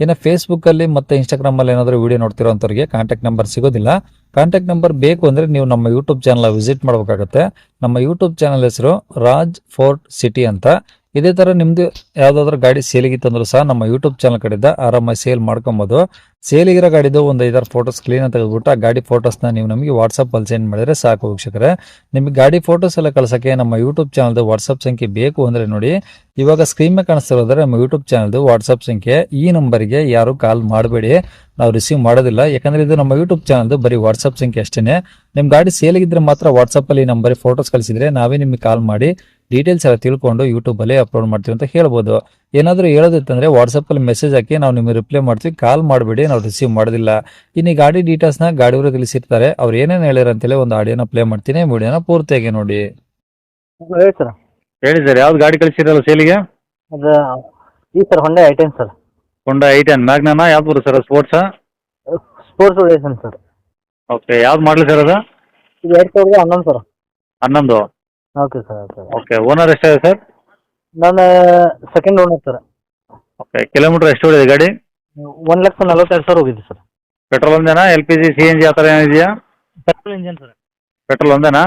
ಇನ್ನು ಫೇಸ್ಬುಕ್ ಅಲ್ಲಿ ಮತ್ತೆ ಇನ್ಸ್ಟಾಗ್ರಾಮ್ ಅಲ್ಲಿ ಏನಾದರೂ ವಿಡಿಯೋ ನೋಡ್ತಿರೋಂಥವ್ರಿಗೆ ಕಾಂಟ್ಯಾಕ್ಟ್ ನಂಬರ್ ಸಿಗೋದಿಲ್ಲ. ಕಾಂಟ್ಯಾಕ್ಟ್ ನಂಬರ್ ಬೇಕು ಅಂದ್ರೆ ನೀವು ನಮ್ಮ ಯೂಟ್ಯೂಬ್ ಚಾನಲ್ ವಿಸಿಟ್ ಮಾಡಬೇಕಾಗುತ್ತೆ. ನಮ್ಮ ಯೂಟ್ಯೂಬ್ ಚಾನಲ್ ಹೆಸರು ರಾಜ್ ಫೋರ್ಟ್ ಸಿಟಿ ಅಂತ. ಇದೇ ತರ ನಿಮ್ಮದು ಯಾವುದಾದ್ರೂ ಗಾಡಿ ಸೇಲಿಗಿತ್ತಂದ್ರೂ ಸಹ ನಮ್ಮ ಯೂಟ್ಯೂಬ್ ಚಾನಲ್ ಕಡೆಯಿಂದ ಆರಾಮಾಗಿ ಸೇಲ್ ಮಾಡ್ಕೊಬೋದು. ಸೇಲಿಗಿರೋ ಗಾಡಿದು ಒಂದು ಐದಾರು ಫೋಟೋಸ್ ಕ್ಲೀನ್ ತೆಗೆದುಬಿಟ್ಟು ಆ ಗಾಡಿ ಫೋಟೋಸ್ನ ನೀವು ನಮಗೆ ವಾಟ್ಸಾಪ್ ಅಲ್ಲಿ ಸೆಂಡ್ ಮಾಡಿದ್ರೆ ಸಾಕು ವೀಕ್ಷಕರೇ. ನಿಮಗೆ ಗಾಡಿ ಫೋಟೋಸ್ ಎಲ್ಲ ಕಳ್ಸಕ್ಕೆ ನಮ್ಮ ಯೂಟ್ಯೂಬ್ ಚಾನಲ್ದು ವಾಟ್ಸಪ್ ಸಂಖ್ಯೆ ಬೇಕು ಅಂದ್ರೆ ನೋಡಿ, ಇವಾಗ ಸ್ಕ್ರೀನ್ ಮೇಲೆ ಕಾಣಿಸ್ತಿರೋದ್ರೆ ನಮ್ಮ ಯೂಟ್ಯೂಬ್ ಚಾನಲ್ದು ವಾಟ್ಸಪ್ ಸಂಖ್ಯೆ, ಈ ನಂಬರ್ಗೆ ಯಾರು ಕಾಲ್ ಮಾಡಬೇಡಿ. ನಾವು ರಿಸೀವ್ ಮಾಡೋದಿಲ್ಲ, ಯಾಕಂದ್ರೆ ಇದು ನಮ್ಮ ಯೂಟ್ಯೂಬ್ ಚಾನಲ್ದು ಬರೀ ವಾಟ್ಸಪ್ ಸಂಖ್ಯೆ ಅಷ್ಟೇ ನಿಮ್ಮ ಗಾಡಿ ಸೇಲಿಗಿದ್ರೆ ಮಾತ್ರ ವಾಟ್ಸಪ್ಪಲ್ಲಿ ಅಲ್ಲಿ ನಂಬರ್ ಫೋಟೋಸ್ ಕಳಿಸಿದ್ರೆ ನಾವೇ ನಿಮಗೆ ಕಾಲ್ ಮಾಡಿ ಡೀಟೇಲ್ಸ್ ಎಲ್ಲ ತಿಳ್ಕೊಂಡು ಯೂಟ್ಯೂಬ್ ಅಲ್ಲಿ ಅಪ್ಲೋಡ್ ಮಾಡ್ತೀವಿ ಅಂತ ಹೇಳ್ಬೋದು. ಏನಾದರೂ ಹೇಳೋದಿತ್ತಂದ್ರೆ ವಾಟ್ಸಪ್ಪಲ್ಲಿ ಮೆಸೇಜ್ ಹಾಕಿ ನಾವು ನಿಮಗೆ ರಿಪ್ಲೈ ಮಾಡ್ತೀವಿ ಕಾಲ್ ಮಾಡಬೇಡಿ ನಾವು ರಿಸೀವ್ ಮಾಡೋದಿಲ್ಲ. ಇನ್ನು ಈ ಗಾಡಿ ಡೀಟೇಲ್ಸ್ನ ಗಾಡಿಯವರು ತಿಳಿಸಿರ್ತಾರೆ. ಅವ್ರು ಏನೇನು ಹೇಳಿರ ಅಂತೇಳಿ ಒಂದು ಆಡಿಯೋನ ಪ್ಲೇ ಮಾಡ್ತೀನಿ. ವಿಡಿಯೋನ ಪೂರ್ತಿಯಾಗಿ ನೋಡಿ. ಹೇಳಿ ಸರ್. ಹೇಳಿ ಸರ್ ಯಾವ್ದು ಗಾಡಿ ಕಳಿಸಿರಲ್ಲ ಸೇಲಿಗೆ ಅದು ಈ sir Honda I ten sir. Honda I ten ಮ್ಯಾಗ್ನಾನ ಯಾವ್ದು ಬರುತ್ತೆ ಸರ್ ಸ್ಪೋರ್ಟ್ಸಾ ಸ್ಪೋರ್ಟ್ಸ್ ಹೊಡೇಸನ್ ಸರ್. ಓಕೆ ಯಾವ್ದು ಮಾಡಲಿ ಸರ್ ಅದು? ಇದು ಎರಡು ಸಾವಿರದ ಹನ್ನೊಂದು ಸರ್. ಹನ್ನೊಂದು. Okay sir okay okay owner ಎಷ್ಟಿದೆ ಸರ್? ನಾನು second owner sir okay kilometre ಎಷ್ಟು ಹೊಡಿದೆ ಗಾಡಿ? ಒಂದು ಲಕ್ಷ ನಲವತ್ತೆರಡು ಸಾವಿರ ಹೋಗಿದೆ sir petrol ಒಂದೇನಾ L P G C N G ಆ ಥರ ಏನಿದೆಯಾ ಪೆಟ್ರೋಲ್ ಇಂಜನ್ ಸರ್ ಪೆಟ್ರೋಲ್ ಒಂದೇನಾ?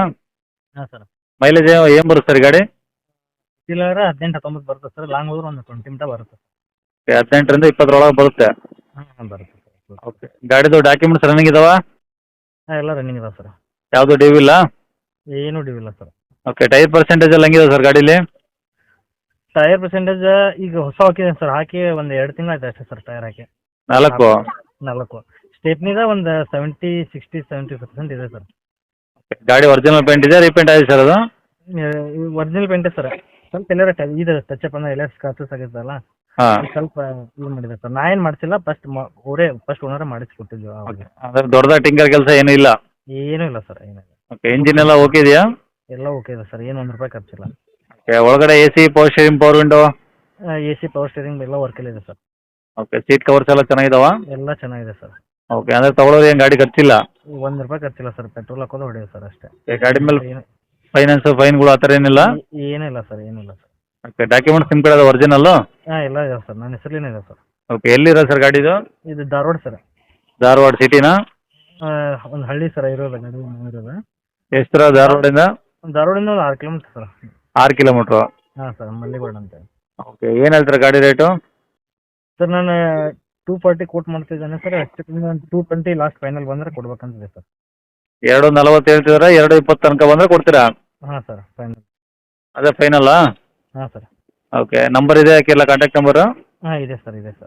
ಹಾಂ ಸರ್ ಮೈಲೇಜ್ ಏನು ಬರುತ್ತೆ ಸರ್ ಗಾಡಿ? ಇಲ್ಲಾರ ಹದಿನೆಂಟು ಹತ್ತೊಂಬತ್ತು ಬರುತ್ತೆ ಸರ್ ಲಾಂಗ್ ಹೋದ್ರೆ ಒಂದು ಟ್ವೆಂಟಿ ಮಿಟ ಬರುತ್ತೆ. ಓಕೆ ಹದಿನೆಂಟರಿಂದ ಇಪ್ಪತ್ತರೊಳಗೆ ಬರುತ್ತೆ. ಹಾಂ ಬರುತ್ತೆ ಸರ್ ಓಕೆ ಗಾಡಿದು ಡಾಕ್ಯುಮೆಂಟ್ಸ್ ರನ್ನಿಂಗ್ ಇದಾವ? ಹಾಂ ಎಲ್ಲ ರನ್ನಿಂಗ್ ಇದಾವೆ ಸರ್ ಯಾವುದು ಡ್ಯೂ ಇಲ್ಲ? ಏನೂ ಡ್ಯೂ ಇಲ್ಲ ಸರ್ ಓಕೆ ಟೈರ್ ಪರ್ಸೆಂಟೇಜ್ ಎಲ್ಲ ಹೆಂಗಿದೆ ಸರ್ ಗಾಡೀಲಿ? ಟೈರ್ ಪರ್ಸೆಂಟೇಜ್ ಈಗ ಹೊಸ ಹಾಕಿದೆ ಸರ್ ಹಾಕಿ ಒಂದ್ ಎರಡು ತಿಂಗಳ ಆಯ್ತು ಅಷ್ಟೇ ಸರ್ ಟೈರ್ ಹಾಕಿ. ನಾಲ್ಕು? ನಾಲ್ಕು. ಸ್ಟೆಪ್ನಿದ ಒಂದ್ ಸೆವೆಂಟಿ ಸಿಕ್ಸ್ಟಿ ಸೆವೆಂಟಿ ಪರ್ಸೆಂಟ್ ಇದೆ ಸರ್ ಗಾಡಿ ಒರಿಜಿನಲ್ ಪೇಂಟ್ ಇದೆ ರೀಪೇಂಟ್ ಆಗಿದೆ ಸರ್ ಅದು? ಒರಿಜಿನಲ್ ಪೇಂಟ್ ಸರ್ ಸ್ವಲ್ಪ ಎಲ್ಲರ ಇದೆ ಟಚ್ ಅಪ್ ಅಂದ್ರೆ ಎಲ್ಲ ಸ್ಕ್ರಾಚಸ್ ಆಗಿದ್ದಲ್ಲ ಸ್ವಲ್ಪ ಇದು ಮಾಡಿದೆ ಸರ್ ನಾ ಏನು ಮಾಡಿಸಿಲ್ಲ ಫಸ್ಟ್ ಅವರೇ ಫಸ್ಟ್ ಓನರ್ ಮಾಡಿಸ್ಕೊಟ್ಟಿದ್ವಿ ಅಂದ್ರೆ ದೊಡ್ಡದಾಗಿ ಟಿಂಕರ್ ಕೆಲಸ ಏನೂ ಇಲ್ಲ? ಏನೂ ಇಲ್ಲ ಸರ್ ಏನಿಲ್ಲ ಓಕೆ ಇಂಜಿನ್ ಎಲ್ಲ ಓಕೆ ಇದೆಯಾ? ಎಲ್ಲ ಓಕೆ ಇದೆ ಸರ್ ಏನು ಒಂದು ರೂಪಾಯಿ ಖರ್ಚಿಲ್ಲ. ಒಳಗಡೆ A C power steering power window A C power steering ಎಲ್ಲ ವರ್ಕ್ ಇದೆ ಸರ್ ಓಕೆ ಸೀಟ್ ಕವರ್ಸ್ ಎಲ್ಲ ಚೆನ್ನಾಗಿದಾವ? ಎಲ್ಲ ಚೆನ್ನಾಗಿದೆ ಸರ್ ಓಕೆ ಅಂದ್ರೆ ತಗೊಳ್ಳೋದು ಏನು ಗಾಡಿ ಖರ್ಚಿಲ್ಲ? ಒಂದು ರೂಪಾಯಿ ಖರ್ಚಿಲ್ಲ ಸರ್ ಪೆಟ್ರೋಲ್ ಹಾಕೋದು ಹೊಡೆಯೋದು ಸರ್ ಅಷ್ಟೇ. ಏ, ಗಾಡಿ ಮೇಲೆ ಏನು ಫೈನಾನ್ಸ್ ಫೈನ್ಗಳು ಆ ಥರ ಏನಿಲ್ಲ? ಏನಿಲ್ಲ ಸರ್ ಏನಿಲ್ಲ ಸರ್ ಓಕೆ ಡಾಕ್ಯುಮೆಂಟ್ಸ್ ನಿಮ್ಮ ಕಡೆ ಅದು ಒರಿಜಿನಲ್ಲು ಹಾಂ ಎಲ್ಲ ಇದೆ ಸರ್ ನನ್ನ ಹೆಸರಿನ ಇದೆ ಸರ್ ಓಕೆ ಎಲ್ಲಿರೋ ಸರ್ ಗಾಡಿದು ಇದು ಧಾರವಾಡ ಸರ್ ಧಾರವಾಡ ಸಿಟಿನ? ಒಂದು ಹಳ್ಳಿ ಸರ್ ಇರೋದು ಗಾಡಿ ಇರೋದು. ಎಷ್ಟು ಧಾರವಾಡಿಂದ ಧಾರವಾಡದಿಂದ? ಧಾರವಾಡಿಂದ ಒಂದು ಆರು ಕಿಲೋಮೀಟರ್ ಸರ್ ಆರು ಕಿಲೋಮೀಟ್ರು. ಹಾಂ ಸರ್ ಮಲ್ಲಿಗೋಡ್ ಅಂತ ಓಕೆ ಏನು ಹೇಳ್ತಾರೆ ಗಾಡಿ ರೇಟು? ಸರ್ ನಾನು ಟೂ ಫಾರ್ಟಿ ಕೋಟ್ ಮಾಡ್ತಿದ್ದೇನೆ ಸರ್ ಹೆಚ್ಚು ಕಮ್ಮಿ ಒಂದು ಟೂ ಟ್ವೆಂಟಿ ಲಾಸ್ಟ್ ಫೈನಲ್ ಬಂದರೆ ಕೊಡ್ಬೇಕಂತಿದೆ ಸರ್. ಎರಡು ನಲವತ್ತು ಹೇಳ್ತಿದಾರೆ ಎರಡು ಇಪ್ಪತ್ತು ತನಕ ಬಂದರೆ ಕೊಡ್ತೀರಾ? ಹಾಂ ಸರ್ ಫೈನಲ್ ಅದೇ ಫೈನಲ್ಲಾ ಹಾಂ ಸರ್. ಓಕೆ ನಂಬರ್ ಇದೆ ಹಾಕಿಲ್ಲ ಕಾಂಟ್ಯಾಕ್ಟ್ ನಂಬರು ಹಾಂ ಇದೆ ಸರ್ ಇದೆ ಸರ್.